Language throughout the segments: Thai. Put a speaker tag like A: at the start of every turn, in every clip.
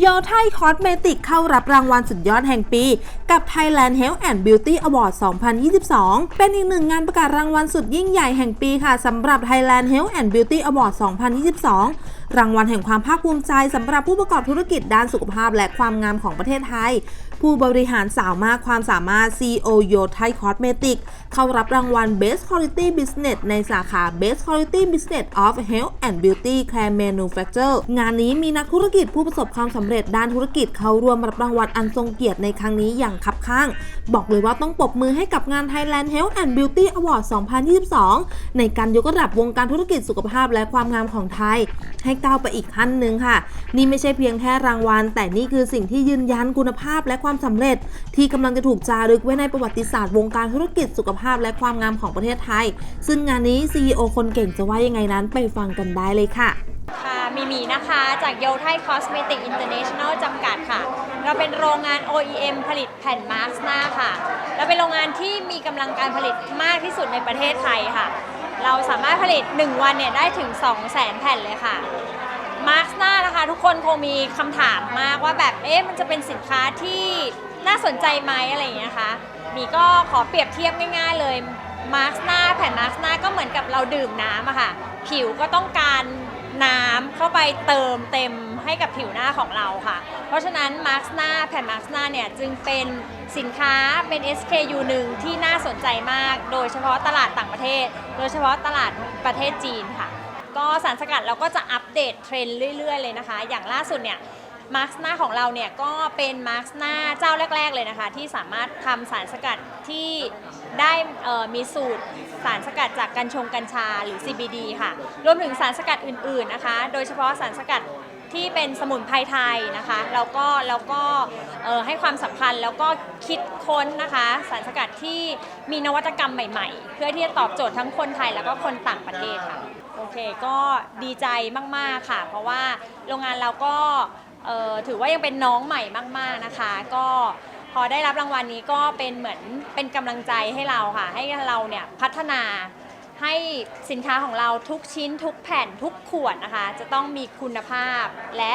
A: โยไทยคอสเมติกเข้ารับรางวัลสุดยอดแห่งปี กับ Thailand Health and Beauty Award 2022 เป็นอีกหนึ่งงานประกาศรางวัลสุดยิ่งใหญ่แห่งปีค่ะสำหรับ Thailand Health and Beauty Award 2022 รางวัลแห่งความภาคภูมิใจสำหรับผู้ประกอบธุรกิจด้านสุขภาพและความงามของประเทศไทย ผู้บริหารสาวมากความสามารถ CEO โยไทยคอสเมติกเข้ารับรางวัล Best Quality Business ในสาขา Best Quality Business of Health and Beauty Care Manufacture งานนี้มีนักธุรกิจผู้ประสบความสำเร็จด้านธุรกิจเข้าร่วมรับรางวัลอันทรงเกียรติในครั้งนี้อย่างคับข้าง บอกเลยว่าต้องปรบมือให้กับงาน Thailand Health and Beauty Award 2022 ในการยกระดับวงการธุรกิจสุขภาพและความงามของไทย ให้ก้าวไปอีกขั้นหนึ่งค่ะ นี่ไม่ใช่เพียงแค่รางวัล แต่นี่คือสิ่งที่ยืนยันคุณภาพและความสำเร็จ ที่กำลังจะถูกจารึกไว้ในประวัติศาสตร์วงการธุรกิจสุขภาพและความงามของประเทศไทย ซึ่งงานนี้ CEO คนเก่งจะว่ายังไงนั้นไปฟังกันได้เลยค่ะ
B: มีมีนะคะ จากโยไทยคอสเมติกอินเตอร์เนชั่นแนลจำกัดค่ะ เราเป็นโรงงาน OEM ผลิตแผ่นมาร์กหน้าค่ะ เราเป็นโรงงานที่มีกำลังการผลิตมากที่สุดในประเทศไทยค่ะ เราสามารถผลิต 1 วันเนี่ยได้ถึง 2 0 0 0 0 0 แผ่นเลยค่ะมาร์กหน้านะคะ ทุกคนคงมีคำถามมากว่าแบบเอ๊ะมันจะเป็นสินค้าที่น่าสนใจไหมอะไรอย่างเงี้ยคะมีก็ขอเปรียบเทียบง่าย ๆ เลยมาร์กหน้าแผ่นมาร์กหน้าก็เหมือนกับเราดื่มน้ำอะค่ะ ผิวก็ต้องการ น้ำเข้าไปเติมเต็มให้กับผิวหน้าของเราค่ะ เพราะฉะนั้นมาร์กหน้าแผ่นมาร์กหน้าเนี่ยจึงเป็นสินค้าเป็น SKU หนึ่งที่น่าสนใจมาก โดยเฉพาะตลาดต่างประเทศ โดยเฉพาะตลาดประเทศจีนค่ะ ก็สารสกัดเราก็จะอัปเดตเทรนด์เรื่อย ๆ เลยนะคะ อย่างล่าสุดเนี่ยมาร์กหน้าของเราเนี่ยก็เป็นมาร์กหน้าเจ้าแรก ๆ เลยนะคะ ที่สามารถทำสารสกัดที่ได้มีสูตรารสกัดจากกัญชงกัญชาหรือ CBD ค่ะ รวมถึงสารสกัดอื่นๆนะคะ โดยเฉพาะสารสกัดที่เป็นสมุนไพรไทยนะคะแล้วก็แล้วก็ให้ความสำคัญแล้วก็คิดค้นนะคะ สารสกัดที่มีนวัตกรรมใหม่ๆ เพื่อที่จะตอบโจทย์ทั้งคนไทยแล้วก็คนต่างประเทศค่ะโอเคก็ดีใจมากๆค่ะ เพราะว่าโรงงานเราก็ถือว่ายังเป็นน้องใหม่มาก ๆนะคะ ก็ พอได้รับรางวัลนี้ก็เป็นเหมือนเป็นกำลังใจให้เราค่ะ ให้เราเนี่ยพัฒนาให้สินค้าของเราทุกชิ้นทุกแผ่นทุกขวดนะคะ จะต้องมีคุณภาพและ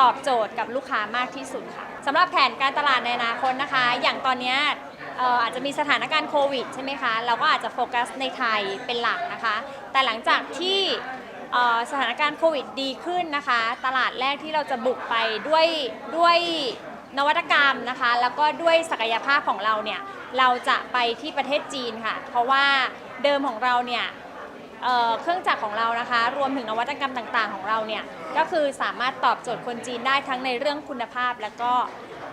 B: ตอบโจทย์กับลูกค้ามากที่สุดค่ะสำหรับแผนการตลาดในอนาคตนะคะ อย่างตอนเนี้ยเอ่ออาจจะมีสถานการณ์โควิดใช่ไหมคะเราก็อาจจะโฟกัสในไทยเป็นหลักนะคะ แต่หลังจากที่เอ่อสถานการณ์โควิดดีขึ้นนะคะ ตลาดแรกที่เราจะบุกไปด้วยด้วย นวัตกรรมนะคะ แล้วก็ด้วยศักยภาพของเราเนี่ยเราจะไปที่ประเทศจีนค่ะ เพราะว่าเดิมของเราเนี่ยเอ่อเครื่องจักรของเรานะคะ รวมถึงนวัตกรรมต่างๆ ของเราเนี่ยก็คือสามารถตอบโจทย์คนจีนได้ทั้งในเรื่องคุณภาพและก็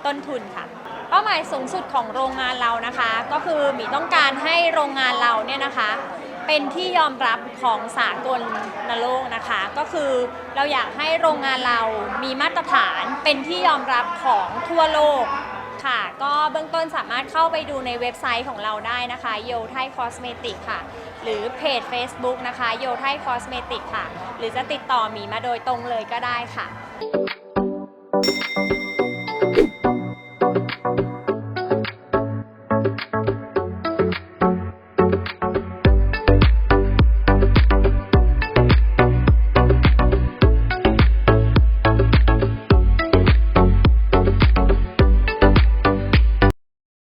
B: ต้นทุนค่ะ เป้าหมายสูงสุดของโรงงานเรานะคะ ก็คือหมีต้องการให้โรงงานเราเนี่ยนะคะ เป็นที่ยอมรับของสากลนโลกนะคะ ก็คือเราอยากให้โรงงานเรามีมาตรฐานเป็นที่ยอมรับของทั่วโลกค่ะ ก็เบื้องต้นสามารถเข้าไปดูในเว็บไซต์ของเราได้นะคะโยไทยคอสเมติกค่ะ หรือเพจ Facebook นะคะโยไทยคอสเมติกค่ะ หรือจะติดต่อหมีมาโดยตรงเลยก็ได้ค่ะ